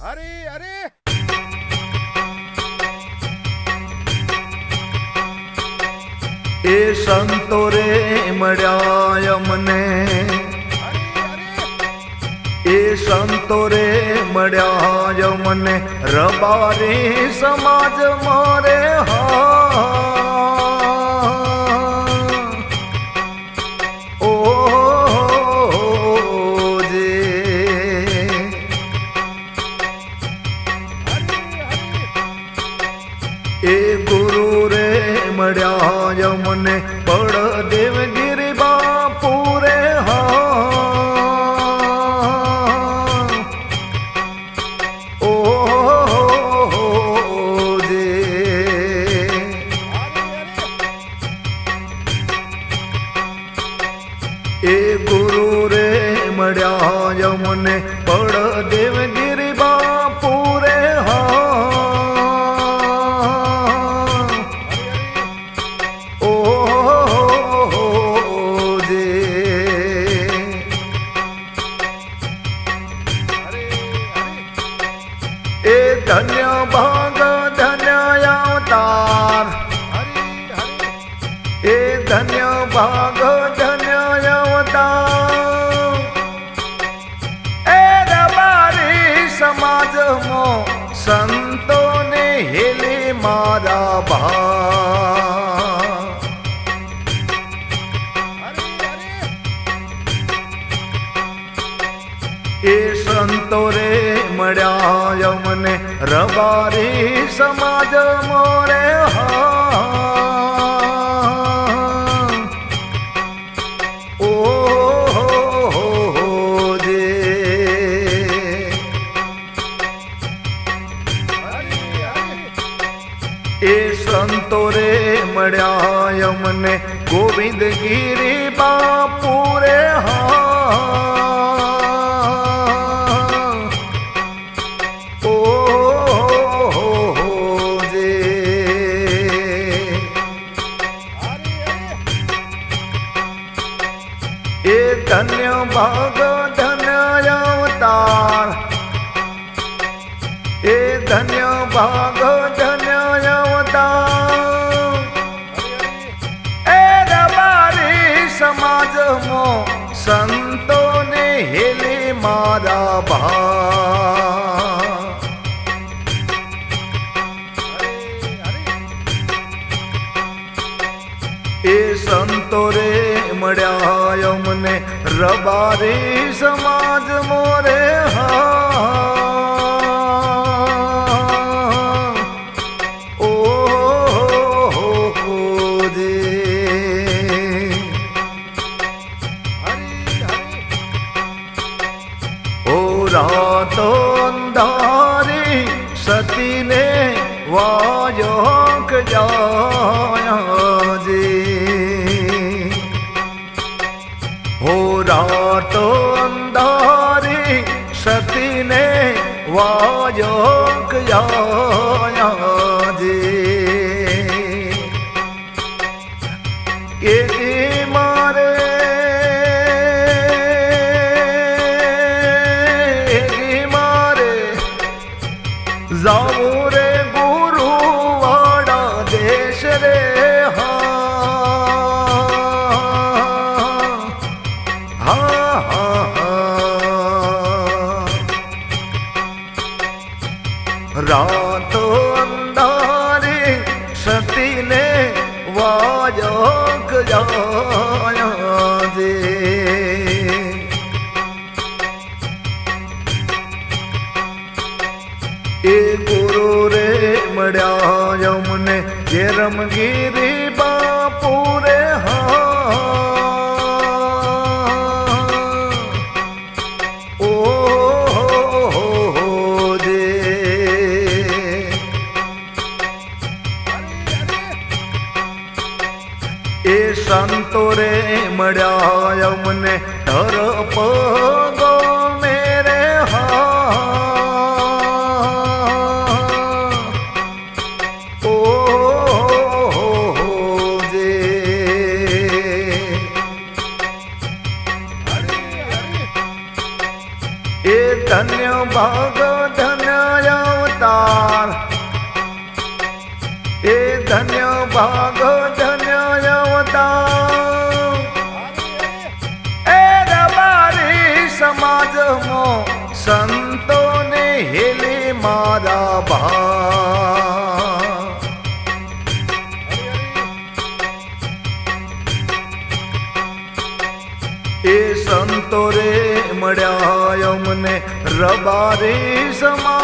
હરી અરે! એ સંતો રે મળ્યા મને એ સંતો રે મળ્યા મને રબારી સમાજ મારે હા. એ ધન્ય ભાગ, ધન્ય અવતાર એ દબારી સમાજમો, સંતોને હેલે મારા ભા એ સંતો રે મળ્યા મને રબારી સમાજ મોરે હા. મળ્યા મને ગોવિંદ ગીરી બાપુ રે હા ભાગ ધન્ય અવતાર. એ ધન્ય ભાગ ધન્ય અવતાર. એ રબારી સમાજમાં સંતોને હેલી મારા ભા એ રે મળ્યા અમને રબારી સમાજ મોરે હા. સતીને વાયોક જાયા. જાયા જે વાજક જાયા જે એ ગુરુ રે મળ્યા મને જે રમગીરી બાપુ રે એ સંતો રે મળ્યા અમને ધર પગો મેરે ઓ એ ધન્ય ભાગ એ સંતો રે મળ્યા અમને રબારી મોરે